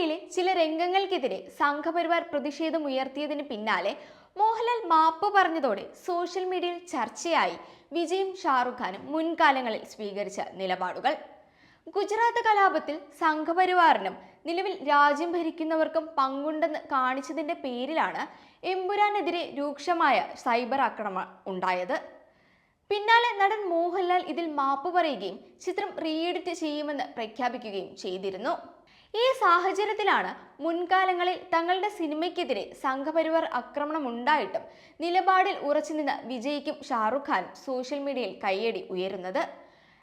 സിനിമയിലെ ചില രംഗങ്ങൾക്കെതിരെ സംഘപരിവാർ പ്രതിഷേധം ഉയർത്തിയതിന് പിന്നാലെ മോഹൻലാൽ മാപ്പ് പറഞ്ഞതോടെ സോഷ്യൽ മീഡിയയിൽ ചർച്ചയായി. വിജയും ഷാറുഖ് ഖാനും മുൻകാലങ്ങളിൽ സ്വീകരിച്ച നിലപാടുകൾ. ഗുജറാത്ത് കലാപത്തിൽ സംഘപരിവാറിനും നിലവിൽ രാജ്യം ഭരിക്കുന്നവർക്കും പങ്കുണ്ടെന്ന് കാണിച്ചതിന്റെ പേരിലാണ് എമ്പുരാനെതിരെ രൂക്ഷമായ സൈബർ ആക്രമണം ഉണ്ടായത്. പിന്നാലെ നടൻ മോഹൻലാൽ ഇതിൽ മാപ്പ് പറയുകയും ചിത്രം റീഎഡിറ്റ് ചെയ്യുമെന്ന് പ്രഖ്യാപിക്കുകയും ചെയ്തിരുന്നു. ഈ സാഹചര്യത്തിലാണ് മുൻകാലങ്ങളിൽ തങ്ങളുടെ സിനിമയ്ക്കെതിരെ സംഘപരിവാർ ആക്രമണം ഉണ്ടായിട്ടും നിലപാടിൽ ഉറച്ചുനിന്ന വിജയ്ക്കും ഷാറുഖ് ഖാനും സോഷ്യൽ മീഡിയയിൽ കയ്യടി ഉയരുന്നത്.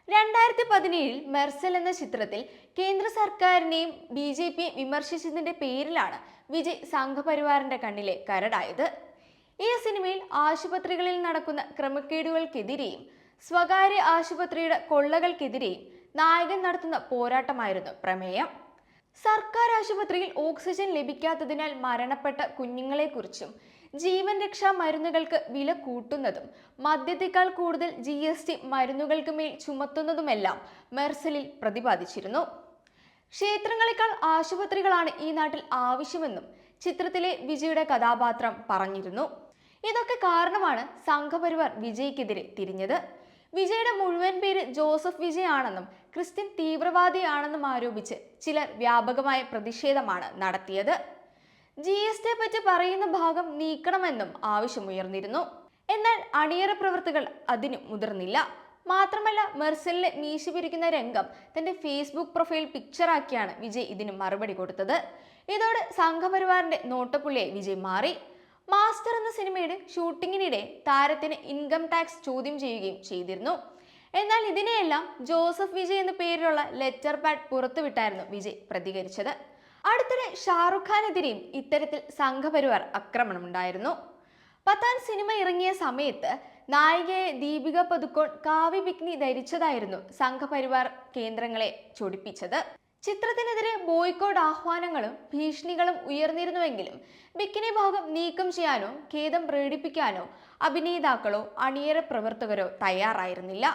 രണ്ടായിരത്തി പതിനേഴിൽ മെർസൽ എന്ന ചിത്രത്തിൽ കേന്ദ്ര സർക്കാരിനെയും ബി ജെ പിയെ വിമർശിച്ചതിന്റെ പേരിലാണ് വിജയ് സംഘപരിവാറിന്റെ കണ്ണിലെ കരടായത്. ഈ സിനിമയിൽ ആശുപത്രികളിൽ നടക്കുന്ന ക്രമക്കേടുകൾക്കെതിരെയും സ്വകാര്യ ആശുപത്രിയുടെ കൊള്ളകൾക്കെതിരെയും നായകൻ നടത്തുന്ന പോരാട്ടമായിരുന്നു പ്രമേയം. സർക്കാർ ആശുപത്രിയിൽ ഓക്സിജൻ ലഭിക്കാത്തതിനാൽ മരണപ്പെട്ട കുഞ്ഞുങ്ങളെക്കുറിച്ചും ജീവൻ രക്ഷാ മരുന്നുകൾക്ക് വില കൂട്ടുന്നതും മദ്യത്തേക്കാൾ കൂടുതൽ ജി എസ് ടി മരുന്നുകൾക്ക് മേൽ ചുമത്തുന്നതുമെല്ലാം മെർസലിൽ പ്രതിപാദിച്ചിരുന്നു. ക്ഷേത്രങ്ങളെക്കാൾ ആശുപത്രികളാണ് ഈ നാട്ടിൽ ആവശ്യമെന്നും ചിത്രത്തിലെ വിജയുടെ കഥാപാത്രം പറഞ്ഞിരുന്നു. ഇതൊക്കെ കാരണമാണ് സംഘപരിവാർ വിജയ്ക്കെതിരെ തിരിഞ്ഞത്. വിജയുടെ മുഴുവൻ പേര് ജോസഫ് വിജയ് ആണെന്നും ക്രിസ്ത്യൻ തീവ്രവാദിയാണെന്നും ആരോപിച്ച് ചിലർ വ്യാപകമായ പ്രതിഷേധമാണ് നടത്തിയത്. ജി എസ് ടിയെ പറ്റി പറയുന്ന ഭാഗം നീക്കണമെന്നും ആവശ്യമുയർന്നിരുന്നു. എന്നാൽ അണിയറ പ്രവർത്തകർ അതിന് മുതിർന്നില്ല. മാത്രമല്ല മെർസലിനെ മീശ പിരിക്കുന്ന രംഗം തന്റെ ഫേസ്ബുക്ക് പ്രൊഫൈൽ പിക്ചറാക്കിയാണ് വിജയ് ഇതിന് മറുപടി കൊടുത്തത്. ഇതോടെ സംഘപരിവാറിന്റെ നോട്ടപ്പുള്ളിയായി വിജയ് മാറി. മാസ്റ്റർ എന്ന സിനിമയുടെ ഷൂട്ടിങ്ങിനിടെ താരത്തിന് ഇൻകം ടാക്സ് ചോദ്യം ചെയ്യുകയും ചെയ്തിരുന്നു. എന്നാൽ ഇതിനെയെല്ലാം ജോസഫ് വിജയ് എന്ന പേരിലുള്ള ലെറ്റർ പാഡ് പുറത്തുവിട്ടായിരുന്നു വിജയ് പ്രതികരിച്ചത്. അടുത്തിടെ ഷാറുഖ് ഖാനെതിരെയും ഇത്തരത്തിൽ സംഘപരിവാർ ആക്രമണം ഉണ്ടായിരുന്നു പത്താൻ സിനിമ ഇറങ്ങിയ സമയത്ത് നായികയെ ദീപിക പതുക്കോൺ കാവ്യ ധരിച്ചതായിരുന്നു സംഘപരിവാർ കേന്ദ്രങ്ങളെ ചൊടിപ്പിച്ചത്. ചിത്രത്തിനെതിരെ ബോയ്ക്കോട്ട് ആഹ്വാനങ്ങളും ഭീഷണികളും ഉയർന്നിരുന്നുവെങ്കിലും ബിക്കിനി ഭാഗം നീക്കം ചെയ്യാനോ ഖേദം പ്രകടിപ്പിക്കാനോ അഭിനേതാക്കളോ അണിയറ പ്രവർത്തകരോ തയ്യാറായിരുന്നില്ല.